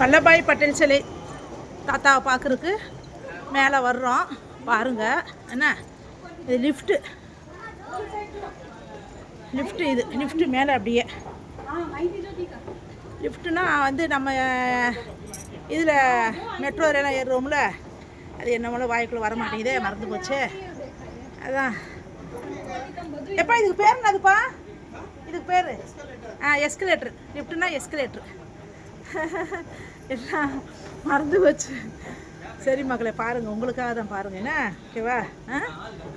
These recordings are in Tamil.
வல்லபாய் பட்டேல் சிலை தாத்தாவை பார்க்குறதுக்கு மேலே வர்றோம். பாருங்க. என்ன? இது லிஃப்ட்டு லிஃப்ட்டு இது. லிஃப்ட்டு மேலே அப்படியே. லிஃப்ட்டுனா வந்து நம்ம இதில் மெட்ரோலாம் ஏறுறோம்ல அது என்னமோ வாய்க்குள்ளே வர மாட்டேங்குதே மறந்து போச்சு. அதான். எப்பா இதுக்கு பேர் என்னதுப்பா? இதுக்கு பேர்? ஆ எஸ்கலேட்ரு லிஃப்ட்டுனா எஸ்கலேட்ரு எல்லாம் மறந்து போச்சு. சரி மக்களை பாருங்கள் உங்களுக்காக தான் பாருங்கள் என்ன? ஓகேவா ஆ?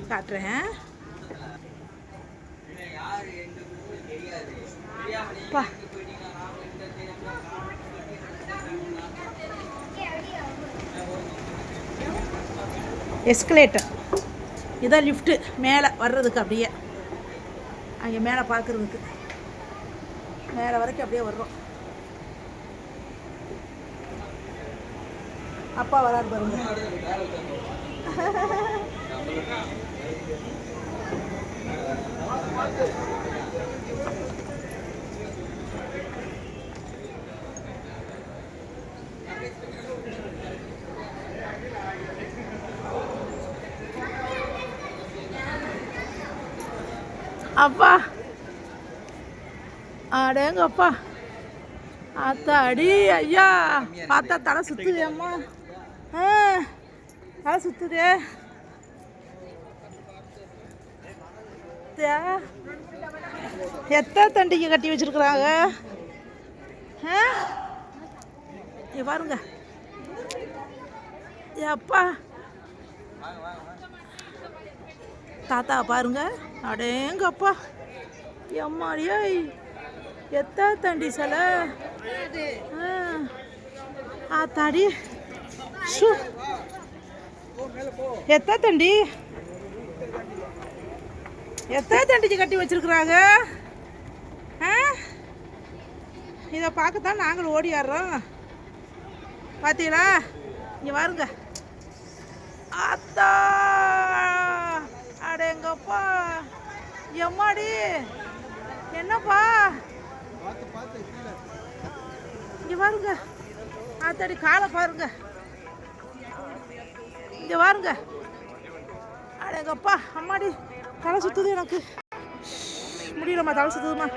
காட்டுறேன். பா. எஸ்கலேட்டர் இதான் லிஃப்ட்டு மேலே வர்றதுக்கு அப்படியே. அங்கே மேலே பார்க்குறதுக்கு. மேலே வரைக்கும் அப்படியே வர்றோம். அப்பா வராது பாருங்க. அப்பா. அடேங்கப்பா. அத்தாடி ஐயா. பார்த்தா தலை சுத்துது அம்மா. ஆ தலை சுத்துதே. தே. எத்தனை தண்டிக்கு கட்டி வச்சிருக்கிறாங்க? ஆ? பாருங்க. அப்பா. தாத்தா பாருங்க. அடேங்கப்பா. எம்மாடியா எத்தா தண்டி சிலை? ஆ. ஆத்தாடி ஷூ. எத்தா தண்டி? கட்டி வச்சிருக்கிறாங்க? ஆ? இதை பார்க்கத்தான் நாங்களும் ஓடியாடுறோம். பார்த்தீங்களா? இங்கே வாருங்க அத்தா! அடேங்கப்பா! எம்மாடி? என்னப்பா இங்க பாருங்க தடி காலை பாருங்க. இங்கே பாருங்க அடேங்கப்பா அம்மாடி தலை சுத்துது எனக்கு. முடியலம்மா தலை சுற்றுதுமா